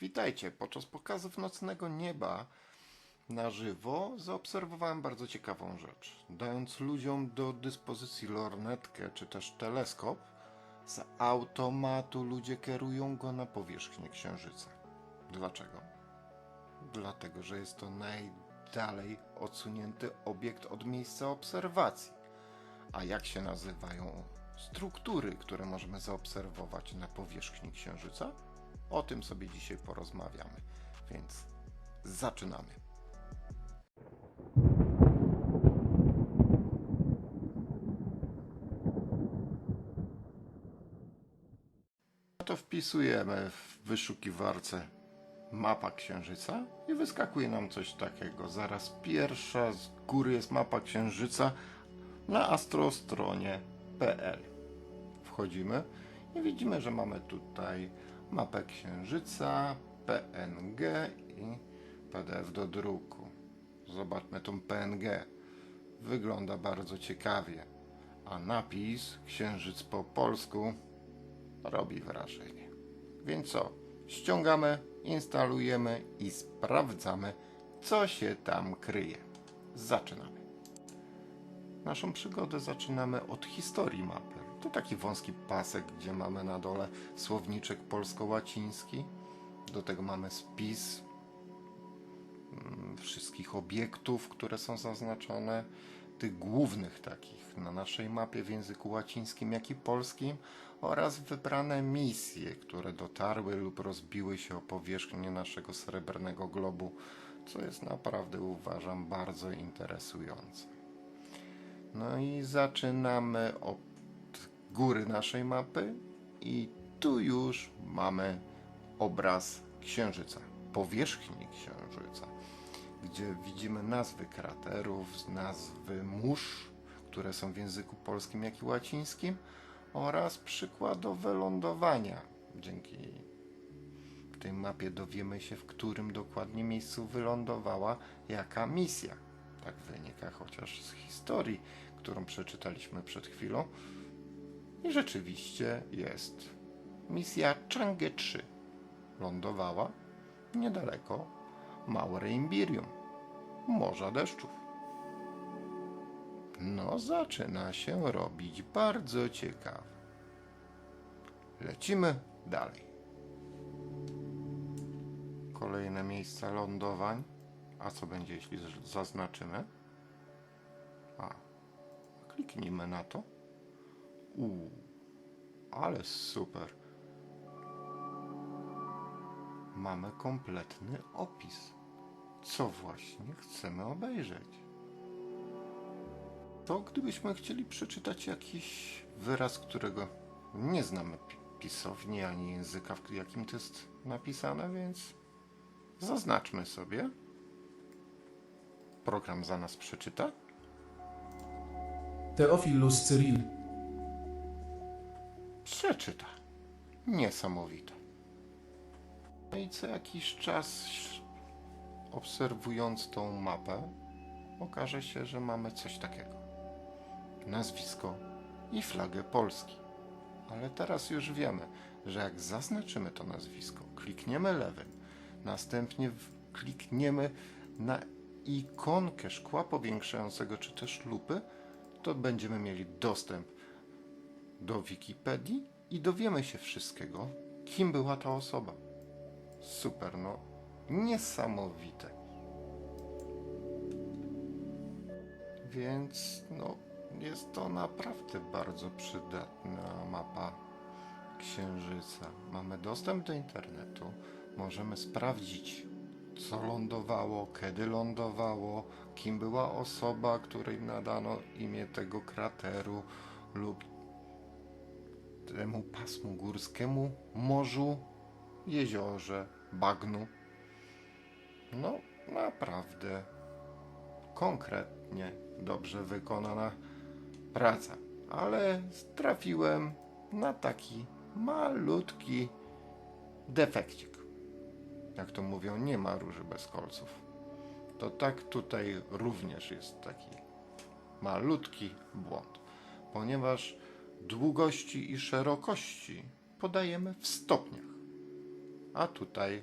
Witajcie. Podczas pokazów nocnego nieba na żywo zaobserwowałem bardzo ciekawą rzecz. Dając ludziom do dyspozycji lornetkę czy też teleskop, z automatu ludzie kierują go na powierzchnię Księżyca. Dlaczego? Dlatego, że jest to najdalej odsunięty obiekt od miejsca obserwacji. A jak się nazywają struktury, które możemy zaobserwować na powierzchni Księżyca? O tym sobie dzisiaj porozmawiamy. Więc zaczynamy. To wpisujemy w wyszukiwarce mapa Księżyca i wyskakuje nam coś takiego. Zaraz pierwsza z góry jest mapa Księżyca na astrostronie.pl. Wchodzimy i widzimy, że mamy tutaj mapę Księżyca, PNG i PDF do druku. Zobaczmy tą PNG. Wygląda bardzo ciekawie, a napis Księżyc po polsku robi wrażenie. Więc co? Ściągamy, instalujemy i sprawdzamy, co się tam kryje. Zaczynamy. Naszą przygodę zaczynamy od historii mapy. To taki wąski pasek, gdzie mamy na dole słowniczek polsko-łaciński. Do tego mamy spis mm, wszystkich obiektów, które są zaznaczone, tych głównych takich na naszej mapie w języku łacińskim, jak i polskim oraz wybrane misje, które dotarły lub rozbiły się o powierzchnię naszego srebrnego globu, co jest naprawdę uważam bardzo interesujące. No i zaczynamy od góry naszej mapy i tu już mamy obraz Księżyca, powierzchni Księżyca, gdzie widzimy nazwy kraterów, nazwy mórz, które są w języku polskim jak i łacińskim oraz przykładowe lądowania. Dzięki tej mapie dowiemy się, w którym dokładnie miejscu wylądowała jaka misja. Tak wynika chociaż z historii, którą przeczytaliśmy przed chwilą. I rzeczywiście jest. Misja Chang'e 3 lądowała niedaleko Małe Imbirium, Morza Deszczów. No, zaczyna się robić bardzo ciekawe. Lecimy dalej. Kolejne miejsca lądowań. A co będzie, jeśli zaznaczymy? A, kliknijmy na to. Uuu, ale super. Mamy kompletny opis, co właśnie chcemy obejrzeć. To gdybyśmy chcieli przeczytać jakiś wyraz, którego nie znamy pi- pisowni ani języka, w jakim to jest napisane, więc zaznaczmy sobie. Program za nas przeczyta. Teofilus Cyril, Przeczyta. Niesamowite. No i co jakiś czas obserwując tą mapę, okaże się, że mamy coś takiego. Nazwisko i flagę Polski. Ale teraz już wiemy, że jak zaznaczymy to nazwisko, klikniemy lewym, następnie klikniemy na ikonkę szkła powiększającego czy też lupy, to będziemy mieli dostęp do Wikipedii i dowiemy się wszystkiego, kim była ta osoba. Super, no niesamowite. Więc no, jest to naprawdę bardzo przydatna mapa Księżyca. Mamy dostęp do internetu, możemy sprawdzić, co lądowało, kiedy lądowało, kim była osoba, której nadano imię tego krateru lub temu pasmu górskiemu, morzu, jeziorze, bagnu. No, naprawdę konkretnie dobrze wykonana praca, ale trafiłem na taki malutki defekcik. Jak to mówią, nie ma róży bez kolców. To tak tutaj również jest taki malutki błąd, ponieważ długości i szerokości podajemy w stopniach. A tutaj.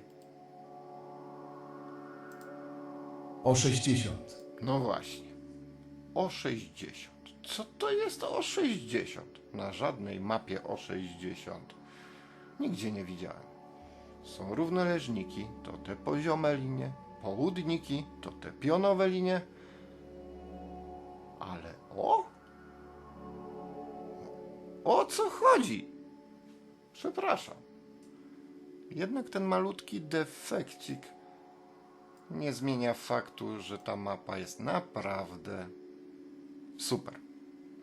O 60. No właśnie. O 60. Co to jest o 60? Na żadnej mapie o 60. Nigdzie nie widziałem. Są równoleżniki, to te poziome linie, południki, to te pionowe linie. Ale o o co chodzi? Przepraszam. Jednak ten malutki defekcik nie zmienia faktu, że ta mapa jest naprawdę super.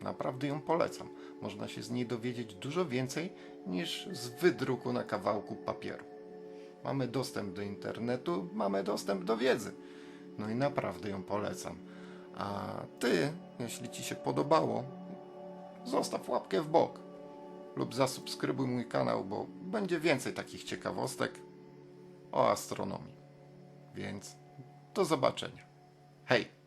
Naprawdę ją polecam. Można się z niej dowiedzieć dużo więcej niż z wydruku na kawałku papieru. Mamy dostęp do internetu, mamy dostęp do wiedzy. No i naprawdę ją polecam. A ty, jeśli ci się podobało, zostaw łapkę w bok lub zasubskrybuj mój kanał, bo będzie więcej takich ciekawostek o astronomii. Więc do zobaczenia. Hej!